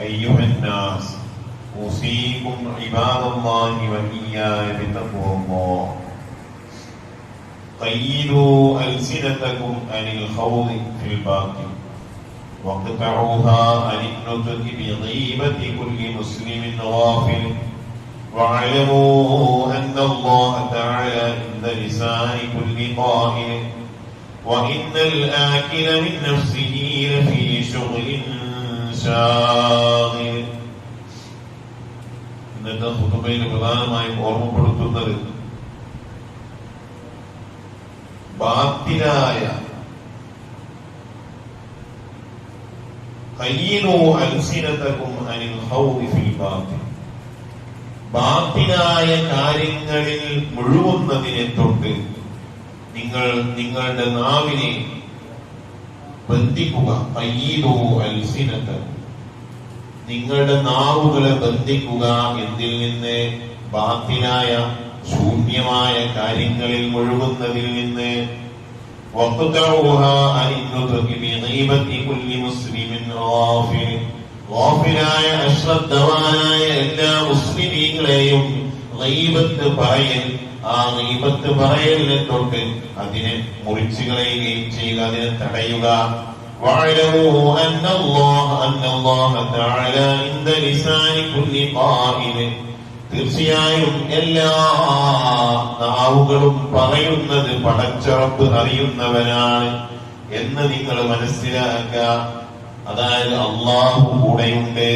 أيها الناس أوصيكم عباد الله وإياي بتقوى الله. قيدوا ألسنتكم عن الخوض في الباطل واقطعوها عن النطق بغيبة كل مسلم غافل. واعلموا أن الله تعالى عند لسان كل قائل. وإن الآكل من نفسه لفي شغل ശാമിൽ ഇന്നത്തെ പ്രധാനമായും ഓർമ്മപ്പെടുത്തുന്നത് ബാത്തിനായ ബാത്തിനായ കാര്യങ്ങളിൽ മുഴുവുന്നതിനെ തൊട്ട് നിങ്ങൾ നിങ്ങളുടെ നാവിനെ ബന്ധിക്കുക. അയ്യീതോ അൽസിനത്തക്കും നിങ്ങളുടെ നാവുകളെ ബന്ധിക്കുക എന്തിൽ നിന്ന് ബാത്തിനായ ശൂന്യമായ കാര്യങ്ങളിൽ മുഴുകുന്നതിൽ നിന്ന് അശ്രദ്ധവാനായ എല്ലാ മുസ്ലിമീങ്ങളെയും പറയൽ ആ പറയലിനെ തൊട്ട് അതിനെ മുറിച്ചു കളയുകയും ചെയ്യുക അതിനെ തടയുക واعلموا أن الله أن الله تعالى عند لسان كل قائل തീർച്ചയായും എല്ലാ നാവുകളും പറയുന്നത് പടച്ചുറപ്പ് അറിയുന്നവനാണ് എന്ന് നിങ്ങൾ മനസ്സിലാക്കുക അതായത് അള്ളാഹു കൂടെയുണ്ട്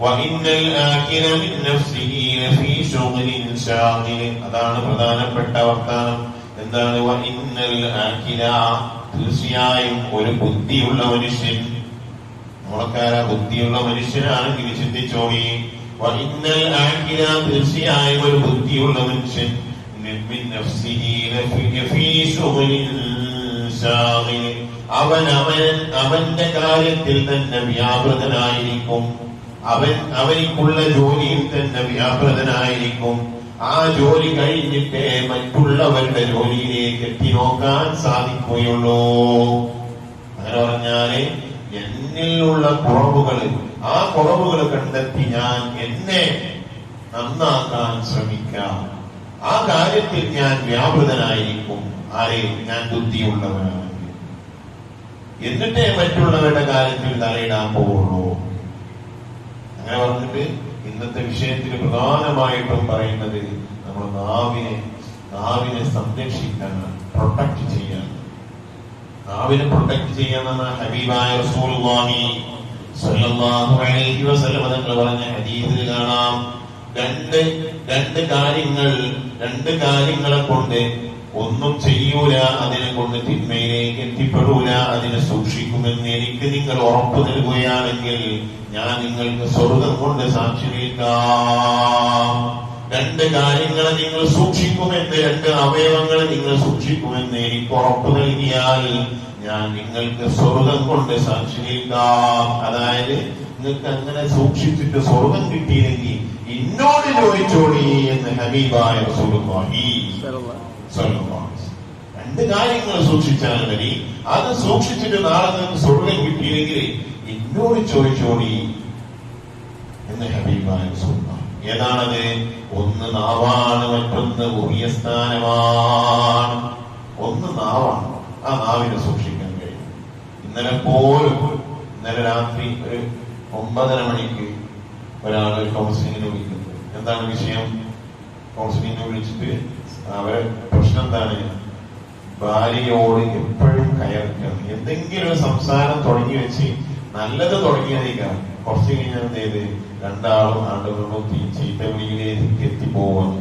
വഇന്നൽ ആഖിര മിൻ നഫ്സിഹി ലഫീ ശുഗ്ലിൻ ശാഗിൽ അതാണ് പ്രധാനപ്പെട്ട വർത്താനം എന്താണ് വഇന്നൽ ആഖിര തീർച്ചയായും ഒരു ബുദ്ധിയുള്ള മനുഷ്യൻ നമ്മളൊക്കാര ബുദ്ധിയുള്ള മനുഷ്യനാണെങ്കിൽ ചിന്തിച്ചോളി. വഇന്നൽ ആഖിര തീർച്ചയായും ഒരു ബുദ്ധിയുള്ള മനുഷ്യൻ. അവൻ അവൻ അവന്റെ കാര്യത്തിൽ തന്നെ വ്യാപൃതനായിരിക്കും. അവൻ അവനിക്കുള്ള ജോലിയിൽ തന്നെ വ്യാപൃതനായിരിക്കും. ആ ജോലി കഴിഞ്ഞിട്ടേ മറ്റുള്ളവരുടെ ജോലിയിലേക്ക് എത്തിനോക്കാൻ സാധിക്കുകയുള്ളൂ. അങ്ങനെ പറഞ്ഞാൽ എന്നിലുള്ള കുറവുകൾ ആ കുറവുകൾ കണ്ടെത്തി ഞാൻ എന്നെ നന്നാക്കാൻ ശ്രമിക്കാം. ആ കാര്യത്തിൽ ഞാൻ വ്യാപൃതനായിരിക്കും. ആരെ? ഞാൻ ബുദ്ധിയുള്ളവനാണ്. എന്നിട്ടേ മറ്റുള്ളവരുടെ കാര്യത്തിൽ തലയിടാൻ പോവുള്ളൂ അങ്ങനെ പറഞ്ഞിട്ട് ഇന്നത്തെ വിഷയത്തിൽ പ്രധാനമായിട്ടും പറയുന്നത് നമ്മൾ നാവിനെ നാവിനെ സംരക്ഷിക്കാൻ പ്രൊട്ടക്ട് ചെയ്യാൻ. നാവിനെ പ്രൊട്ടക്ട് ചെയ്യാൻ ഹബീബായ റസൂലുള്ളാഹി തങ്ങൾ പറഞ്ഞ ഹദീസിൽ കാണാം. രണ്ട് രണ്ട് കാര്യങ്ങൾ രണ്ട് കാര്യങ്ങളെ കൊണ്ട് ഒന്നും ചെയ്യൂല അതിനെ കൊണ്ട് തിന്മയിലേക്ക് എത്തിപ്പെടൂല അതിനെ സൂക്ഷിക്കുമെന്ന് എനിക്ക് നിങ്ങൾ ഉറപ്പ് നൽകുകയാണെങ്കിൽ ഞാൻ നിങ്ങൾക്ക് സ്വർഗം കൊണ്ട് സാക്ഷി രണ്ട് കാര്യങ്ങളെ നിങ്ങൾ സൂക്ഷിക്കുമെന്ന് രണ്ട് അവയവങ്ങളെ നിങ്ങൾ സൂക്ഷിക്കുമെന്ന് എനിക്ക് ഉറപ്പ് നൽകിയാൽ ഞാൻ നിങ്ങൾക്ക് സ്വർഗം കൊണ്ട് സാക്ഷി അതായത് നിങ്ങൾക്ക് അങ്ങനെ സൂക്ഷിച്ചിട്ട് സ്വർഗം കിട്ടിയില്ലെങ്കിൽ എന്നോട് ചോദിച്ചോളി എന്ന് ഹബീബായ വസല്ലം. രണ്ട് കാര്യങ്ങൾ സൂക്ഷിച്ചാൽ മതി. അത് സൂക്ഷിച്ചിട്ട് നാളെ നിന്ന് സ്വർഗം കിട്ടിയില്ലെങ്കിൽ എന്നോട് ചോദിച്ചോടി എന്ന് ഹബീബായ റസൂലുള്ളാഹി. ഏതാണത്? ഒന്ന് നാവാണ് മറ്റൊന്ന് ഉറിയ സ്ഥാനമാണ് ഒന്ന് നാവാണ്. ആ നാവിനെ സൂക്ഷിക്കാൻ കഴിയും. ഇന്നലെ പോലും ഇന്നലെ രാത്രി ഒരു ഒമ്പതര മണിക്ക് ഒരാൾ ഒരു കൗൺസിലിങ്ങിന് വിളിക്കുന്നത് എന്താണ് വിഷയം? കൗൺസിലിങ്ങിന് വിളിച്ചിട്ട് അവരെ പ്രശ്നം എന്താണ്? ഭാര്യയോട് എപ്പോഴും കയറിക്കണം എന്തെങ്കിലും ഒരു സംസാരം തുടങ്ങി വെച്ച് നല്ലത് തുടങ്ങിയതേക്കാം. കുറച്ച് കഴിഞ്ഞാൽ എന്ത് രണ്ടാളും ആണ്ടുകളും ചീത്ത വിളിയിലേക്ക് എത്തിപ്പോവാണ്.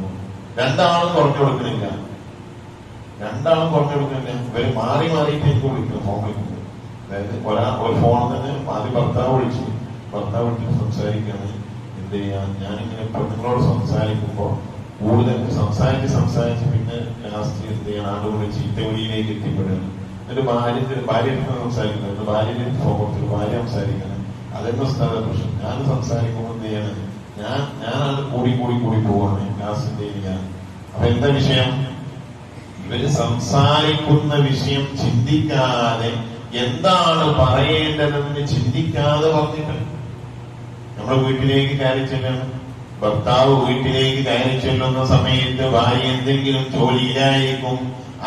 രണ്ടാളും കുറഞ്ഞു കൊടുക്കണില്ല രണ്ടാളും കുറഞ്ഞു കൊടുക്കണില്ല ഇവർ മാറി മാറിയിട്ട് എനിക്ക് വിളിക്കുന്നു ഫോൺ വിളിക്കുന്നത് അതായത് ഒരാ ഒരു ഫോണിൽ തന്നെ ആദ്യം ഭർത്താവ് വിളിച്ചു. ഭർത്താവ് വിളിച്ചിട്ട് സംസാരിക്കുകയാണ്. എന്ത് ചെയ്യാ? ഞാനിങ്ങനെ പെണ്ണുങ്ങളോട് സംസാരിക്കുമ്പോ കൂടുതൽ സംസാരിച്ച് സംസാരിച്ച് പിന്നെ ലാസ്റ്റ് എന്ത് ചെയ്യണം ആളുകൾ ചീത്ത വിളിയിലേക്ക് എത്തിപ്പെടുകയാണ്. എന്നിട്ട് ഭാര്യ ഭാര്യ സംസാരിക്കുന്നത്. ഭാര്യ കൊടുത്തിട്ട് ഭാര്യ സംസാരിക്കണം അതെന്നെ സ്ഥല പ്രശ്നം? ഞാൻ സംസാരിക്കുമ്പോൾ എന്ത് ചെയ്യണം? ഞാൻ ഞാനാണ് കൂടി കൂടി കൂടി പോവാണ് ലാസ്റ്റ് ചെയ്യുക അപ്പൊ എന്താ വിഷയം? ഇവർ സംസാരിക്കുന്ന വിഷയം ചിന്തിക്കാതെ എന്താണ് പറയേണ്ടതെന്ന് ചിന്തിക്കാതെ പറഞ്ഞിട്ട് നമ്മുടെ വീട്ടിലേക്ക് കാര്യം ചെല്ലുന്നു ഭർത്താവ് വീട്ടിലേക്ക് കയറി ചെല്ലുന്ന സമയത്ത് ഭാര്യ എന്തെങ്കിലും ജോലിയിലായിരിക്കും.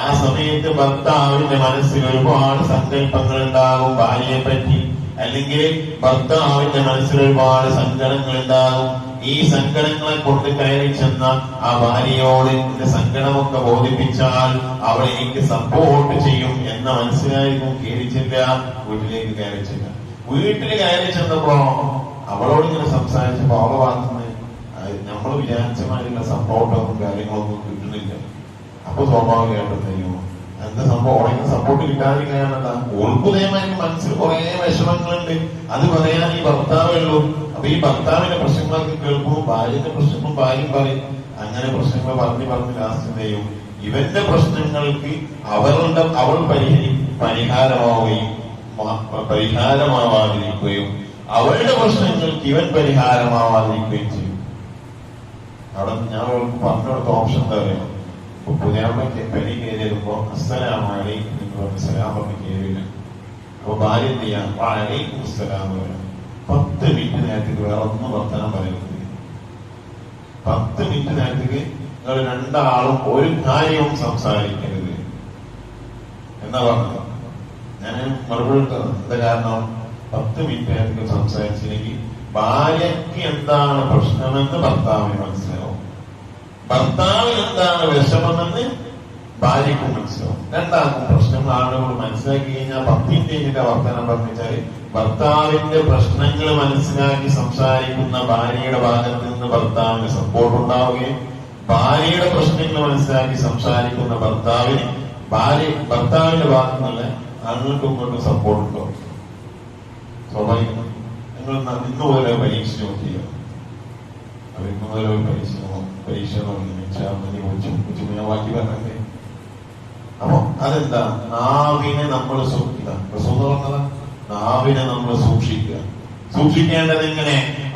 ആ സമയത്ത് ഭർത്താവിന്റെ മനസ്സിൽ ഒരുപാട് സങ്കല്പങ്ങൾ ഉണ്ടാകും ഭാര്യയെ പറ്റി അല്ലെങ്കിൽ ഭർത്താവിന്റെ മനസ്സിൽ ഒരുപാട് സങ്കടങ്ങൾ ഉണ്ടാകും ഈ സങ്കടങ്ങളെ കൊണ്ട് കയറി ചെന്ന ആ ഭാര്യയോട് എന്റെ സങ്കടമൊക്കെ ബോധിപ്പിച്ചാൽ അവൾ എനിക്ക് സപ്പോർട്ട് ചെയ്യും എന്ന മനസ്സിലായിരിക്കും കയറി വീട്ടിലേക്ക് കയറി ചെല്ലുക. വീട്ടിൽ കയറി ചെന്നപ്പോ അവളോട് ഇങ്ങനെ സംസാരിച്ചപ്പോ അവളെ ഭാഗത്തുനിന്ന് മാതിരിയുള്ള സപ്പോർട്ടൊന്നും കാര്യങ്ങളൊന്നും കിട്ടുന്നില്ല. അപ്പൊ സ്വാഭാവികമായിട്ടും തരുമോ എന്താ സംഭവം? ഉടനെ സപ്പോർട്ട് കിട്ടാതിരിക്കാനെന്താ ഉൾക്കുതയമായിട്ട് മനസ്സിൽ കുറെ വിഷമങ്ങളുണ്ട്. അത് പറയാൻ ഈ ഭർത്താവേ ഉള്ളൂ അപ്പൊ ഈ ഭർത്താവിന്റെ പ്രശ്നങ്ങളൊക്കെ കേൾക്കുമ്പോൾ ഭാര്യന്റെ പ്രശ്നങ്ങളും ഭാര്യ പറയും. അങ്ങനെ പ്രശ്നങ്ങൾ പറഞ്ഞു പറഞ്ഞ് ലാസ്റ്റ് ചെയ്യും? ഇവന്റെ പ്രശ്നങ്ങൾക്ക് അവളുടെ അവൾ പരിഹരി പരിഹാരമാവുകയും പരിഹാരമാവാതിരിക്കുകയും അവളുടെ പ്രശ്നങ്ങൾക്ക് ഇവൻ പരിഹാരമാവാതിരിക്കുകയും ചെയ്യും. അവിടെ ഞാൻ കൊടുത്ത ഓപ്ഷൻ എന്താ പറയുക ഇപ്പൊ പുതിയാമ്മയ്ക്ക് പെരി കയറിയപ്പോ അലൈക്കും എന്ന് പറഞ്ഞ് സലാം പറഞ്ഞ് അപ്പൊ ഭാര്യ എന്ത് ചെയ്യാം? വാലൈക്കും അസ്സലാം പറയാം പത്ത് മിനിറ്റ് നേരത്തേക്ക് വേറെ ഒന്നും വർത്തമാനം പറയുന്നത് പത്ത് മിനിറ്റ് നേരത്തേക്ക് നിങ്ങൾ രണ്ടാളും ഒരു കാര്യവും സംസാരിക്കരുത്. എന്നാ പറഞ്ഞത്? ഞാൻ മറുപടി എന്താ കാരണം? പത്ത് മിനിറ്റ് നേരത്തേക്ക് സംസാരിച്ചില്ലെങ്കിൽ ഭാര്യയ്ക്ക് എന്താണ് പ്രശ്നമെന്ന് ഭർത്താവിന് മനസ്സിലാവും. ഭർത്താവിന് എന്താണ് വിഷമമെന്ന് ഭാര്യക്ക് മനസ്സിലാവും. രണ്ടാൾക്കും പ്രശ്നങ്ങൾ ആളുകൾ മനസ്സിലാക്കി കഴിഞ്ഞാൽ മിനിറ്റിന്റെ വർത്തനം പറഞ്ഞാൽ ഭർത്താവിന്റെ പ്രശ്നങ്ങൾ മനസ്സിലാക്കി സംസാരിക്കുന്ന ഭാര്യയുടെ ഭാഗത്ത് നിന്ന് ഭർത്താവിന് സപ്പോർട്ട് ഉണ്ടാവുകയും ഭാര്യയുടെ പ്രശ്നങ്ങൾ മനസ്സിലാക്കി സംസാരിക്കുന്ന ഭർത്താവിന് ഭാര്യ ഭർത്താവിന്റെ ഭാഗത്തു നിന്നുള്ള ആളുകൾക്ക് ഇങ്ങോട്ടും സപ്പോർട്ട് ഉണ്ടാവും. സ്വാഭാവികം. നിങ്ങൾ ഇന്നുപോലെ ഇന്ന് പോലെ പരീക്ഷ നോക്കിയ? അവർ ഇന്ന് പോലെ ഒരു പരീക്ഷ നോ- പരീക്ഷ നോക്കി മതി കൊച്ചു ഞാൻ ബാക്കി പറഞ്ഞേ അപ്പൊ അതെന്താ നാവിനെ നമ്മൾ സൂക്ഷിക്കുക പറഞ്ഞതാ നാവിനെ നമ്മൾ സൂക്ഷിക്കുക സൂക്ഷിക്കേണ്ടത് എങ്ങനെ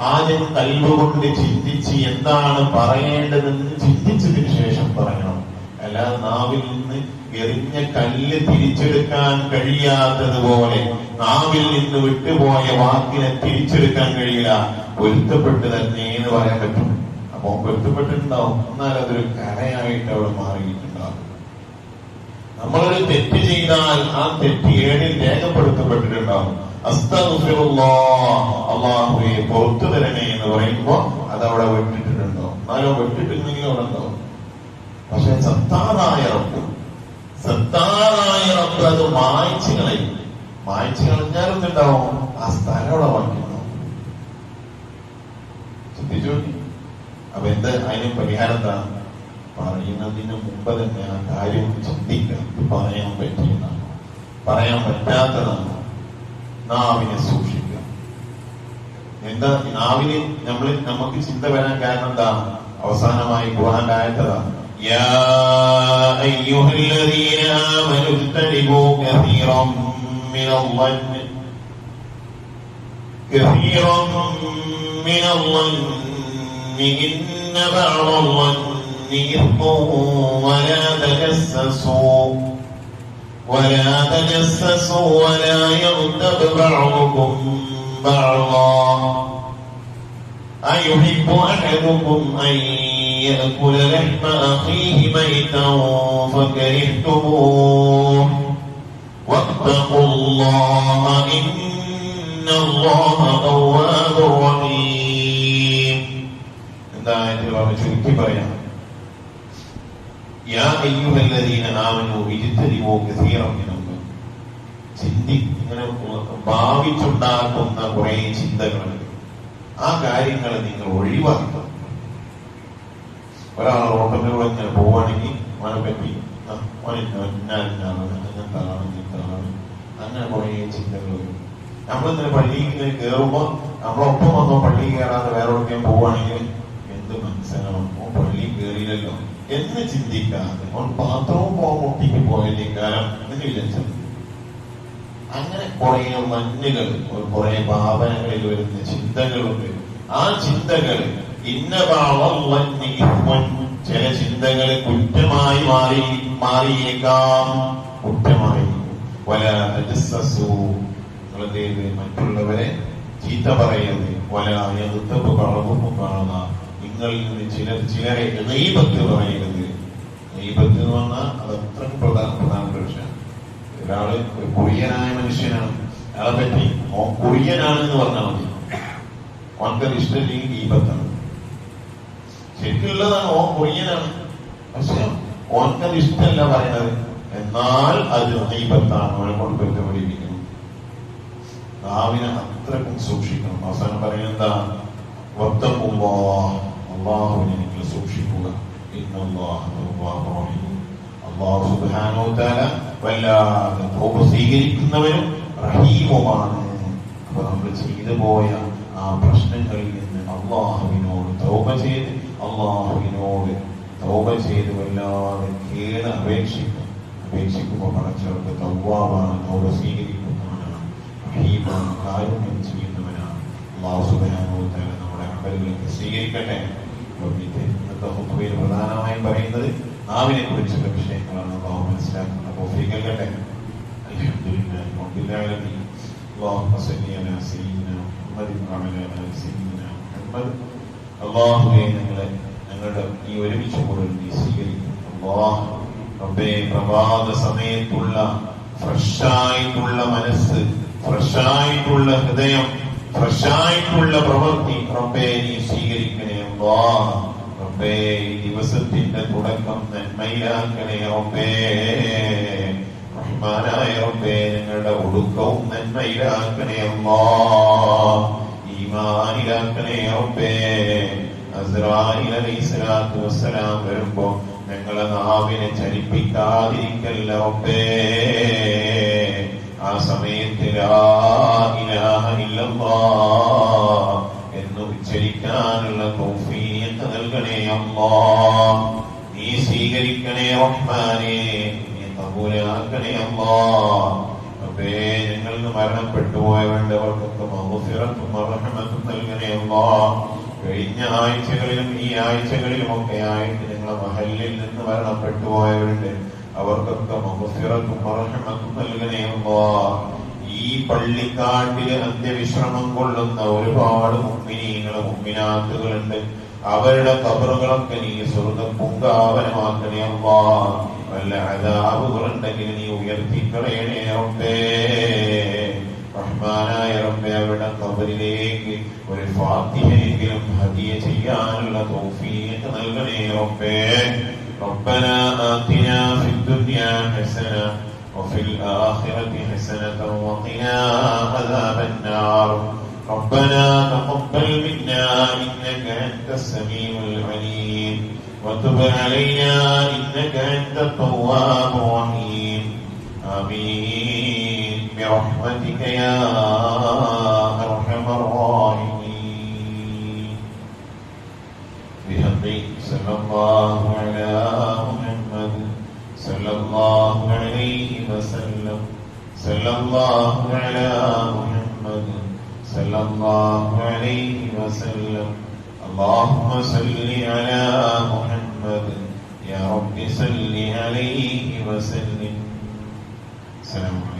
ആദ്യം കൽവുകൊണ്ട് ചിന്തിച്ച് എന്താണ് പറയേണ്ടതെന്ന് ചിന്തിച്ചതിന് ശേഷം പറയണം അല്ലാതെ നാവിൽ നിന്ന് എറിഞ്ഞ കല്ല് തിരിച്ചെടുക്കാൻ കഴിയാത്തതുപോലെ നാവിൽ നിന്ന് വിട്ടുപോയ വാക്കിനെ തിരിച്ചെടുക്കാൻ കഴിയില്ല. പൊരുത്തപ്പെട്ട് തന്നെ എന്ന് പറയാൻ പറ്റും. അപ്പൊ പൊരുത്തപ്പെട്ടിട്ടുണ്ടാവും. എന്നാൽ അതൊരു കരയായിട്ട് അവിടെ മാറിയിട്ടുണ്ടാവും. നമ്മളൊരു തെറ്റ് ചെയ്താൽ ആ തെറ്റ് ഏടിൽ രേഖപ്പെടുത്തപ്പെട്ടിട്ടുണ്ടാവും. അള്ളാഹുവെ പുറത്തു തരണേ എന്ന് പറയുമ്പോ അതവിടെ വിട്ടിട്ടുണ്ടോ എന്നാലോ വിട്ടിട്ടില്ലെങ്കിൽ അവിടെ ഉണ്ടാവും. പക്ഷെ സത്താറായ റബ്ബ് സത്താറായ അത് മായ്ച്ചു കളയും. മായ്ച്ചു കളഞ്ഞാൽ എന്തുണ്ടാവും ആ സ്ഥലം അവിടെ വാങ്ങിക്കുന്നു. ചിന്തിച്ചു അപ്പൊ എന്ത്? അതിന് പരിഹാരം എന്താ? പറയുന്നതിന് മുമ്പ് തന്നെ ആ കാര്യം ഒന്ന് പറയാൻ പറ്റിയതാണ് പറയാൻ പറ്റാത്തതാണ്. നാവിനെ സൂക്ഷിക്കുക. എന്താ? നാവിന് നമ്മൾ നമുക്ക് ചിന്ത വരാൻ കാരണം എന്താണ് അവസാനമായി ഖുർആൻ ആയത്തതാണ്. يا أيها الذين آمنوا اجتنبوا كثيرا من الظن. كثيرا من الظن. إن بعض الظن إثم ولا تجسسوا. ولا تجسسوا ولا يغتب بعضكم بعضا. أيحب أحدكم أن يأكل لحم أخيه ميتا فكرهتموه واتقوا الله إن الله تواب رحيم എന്തായിട്ട് പറഞ്ഞു ചുരുക്കി പറയാം യാ അയ്യുഹല്ലദീന ആമനു ഇജ്തനിബൂ കസീറൻ മിനൽ ചിന്തി ഇങ്ങനെ ഭാവിച്ചുണ്ടാക്കുന്ന കുറെ ചിന്തകളുണ്ട് ആ കാര്യങ്ങൾ നിങ്ങൾ ഒഴിവാക്കുക ഒരാൾ ഹോട്ടലിലൂടെ ഇങ്ങനെ പോവുകയാണെങ്കിൽ അവനെ പറ്റി അങ്ങനെ കുറേ ചിന്തകൾ നമ്മളിങ്ങനെ പള്ളിയിൽ ഇങ്ങനെ കയറുമ്പോ നമ്മളൊപ്പം വന്നോ പള്ളിയിൽ കയറാതെ വേറെ എവിടെയും പോവുകയാണെങ്കിൽ എന്ത് മനസ്സിലാവും ഓ പള്ളിയിൽ കയറിയില്ലല്ലോ എന്ന് ചിന്തിക്കാതെ ഓൻ പാത്രവും പോകാൻ മുട്ടിക്ക് പോയല്ലേ കാരണം എന്ന് വിചാരിച്ചത് അങ്ങനെ കുറെ മഞ്ഞുകൾ കുറെ ഭാവനകളിൽ വരുന്ന ചിന്തകളുണ്ട്. ആ ചിന്തകൾ ചില ചിന്തകൾ കുറ്റമായി മാറി മാറിയേക്കാം. കുറ്റമായി. വല മറ്റുള്ളവരെ ചീത്ത പറയരുത് വലായത്തപ്പ് കളവും കാണുന്ന നിങ്ങളിൽ നിന്ന് ചിലർ ചിലരെ ദൈവത്ത് പറയരുത് ദൈവത്ത് എന്ന് പറഞ്ഞാൽ അത് അത്ര പ്രധാന പ്രധാനപ്പെട്ട വിഷയമാണ് ഒരാൾ ഒരു കുറിയനായ മനുഷ്യനാണ്. അയാളെ പറ്റി കുറിയനാണെന്ന് പറഞ്ഞാൽ മതി. ഓൻക്കത് ഇഷ്ടമില്ലെങ്കിൽ ദീപത്താണ് ശരിക്കുള്ളതാണ് ഓൻ കൊയ്യനാണ് പക്ഷെ ഓൻക്കത് ഇഷ്ടമല്ല പറയണത്. എന്നാൽ അത് നൈബത്താണ് അവനെ കൊണ്ട് പറ്റുപിടിപ്പിക്കണം നാവിനെ അത്രക്കും സൂക്ഷിക്കണം. അവസാനം പറയുന്നത് എന്താ? വത്തക്കുമ്പോ അള്ളാഹുവിനെ നിങ്ങൾ സൂക്ഷിക്കുക. തോപ സ്വീകരിക്കുന്നവനും റഹീമുമാണ്. നമ്മൾ ചെയ്തു പോയ ആ പ്രശ്നങ്ങളിൽ നിന്ന് അള്ളാഹുവിനോട് ചെയ്ത് അള്ളാഹുവിനോട് തൗബ ചെയ്ത് വല്ലാതെ കേട് അപേക്ഷിക്കും അപേക്ഷിക്കുമ്പോൾ പടച്ചവർക്ക് തൗവാവാണ് തൗബ സ്വീകരിക്കുന്നവനാണ് റഹീമാണ് കാരുണ്യം ചെയ്യുന്നവനാണ് അള്ളാഹു സുബാനോത്താല നമ്മുടെ അമലുകളൊക്കെ സ്വീകരിക്കട്ടെ അപ്പോൾ ഇത് ഇന്നത്തെ ഹുത്തുബയിൽ പ്രധാനമായും പറയുന്നത് നാവിനെ കുറിച്ചുള്ള വിഷയങ്ങളാണ് അള്ളാഹു മനസ്സിലാക്കുന്ന തോഫീക്കൽക്കട്ടെ അൽഹംദുലില്ലാഹി റബ്ബിൽ ആലമീൻ اللهم صل على سيدنا محمد وعلى ال سيدنا محمد അള്ളാഹുവെ ഞങ്ങളെ ഞങ്ങളുടെ ഈ ഒരുമിച്ച് കൂടൽ നീ സ്വീകരിക്കും അള്ളാഹു റബ്ബേ പ്രഭാത സമയത്തുള്ള ഫ്രഷായിട്ടുള്ള മനസ്സ് ഫ്രഷായിട്ടുള്ള ഹൃദയം ഫ്രഷായിട്ടുള്ള പ്രവൃത്തി റബ്ബേ നീ സ്വീകരിക്കണേ അള്ളാ. റബ്ബേ ഈ ദിവസത്തിന്റെ തുടക്കം നന്മയിലാക്കണേ റബ്ബേ. റഹ്മാനായ റബ്ബേ ഞങ്ങളുടെ ഒടുക്കവും നന്മയിലാക്കണേ അല്ലാ ഈമാനിലാക്കണേ ഒപ്പേ അസ്രായിൽ അലൈഹിസ്സലാത്തു വസ്സലാം വരുമ്പോ ഞങ്ങളെ നാവിനെ ചലിപ്പിക്കാതിരിക്കല്ല ഒപ്പേ ആ സമയത്ത് എന്ന് ഉച്ചരിക്കാനുള്ള തൗഫീഖ് നൽകണേ അല്ലാഹ് നീ സ്വീകരിക്കണേ റഹ്മാനേ നീ കബൂലാക്കണേ അല്ലാ റബ്ബേ ഞങ്ങളിൽ നിന്ന് മരണപ്പെട്ടു മഗ്ഫിറത്തും നൽകണേ കഴിഞ്ഞ ആഴ്ചകളിലും ഈ ആഴ്ചകളിലും ഒക്കെ ആയിട്ട് ഞങ്ങളെ മഹലിൽ നിന്ന് മരണപ്പെട്ടു അവർക്കൊക്കെ മഗ്ഫിറത്തും റഹ്മത്തും നൽകണേ അല്ലാ. ഈ പള്ളിക്കാട്ടിൽ അന്ത്യവിശ്രമം കൊള്ളുന്ന ഒരുപാട് മുമ്മിനീങ്ങളും മുമ്മിനാത്തുകളുണ്ട്. അവരുടെ കബറുകളൊക്കെ നീ സ്വർഗ പൂങ്കാവനമാക്കണേ അമ്മാ വല്ല അതാവുകളുണ്ടെങ്കിൽ നീ ഉയർത്തിക്കളയണേ റബ്ബേ റഹ്മാനായ റബ്ബേ അവരുടെ കബറിലേക്ക് ഒരു ഫാത്തിഹയെങ്കിലും ഹദിയ ചെയ്യാനുള്ള തൗഫീഖ് നൽകണേ റബ്ബേ ربنا آتنا في الدنيا حسنة وفي الآخرة حسنة وقنا عذاب النار ربنا تقبل منا إنك أنت السميع العليم وتب علينا إنك أنت التواب الرحيم. آمين. برحمتك يا أرحم الراحمين. بحق صلى الله على محمد صلى الله عليه وسلم. صلى الله على محمد صلى الله عليه وسلم. اللهم صل على محمد يا رب صل عليه وسلم السلام عليكم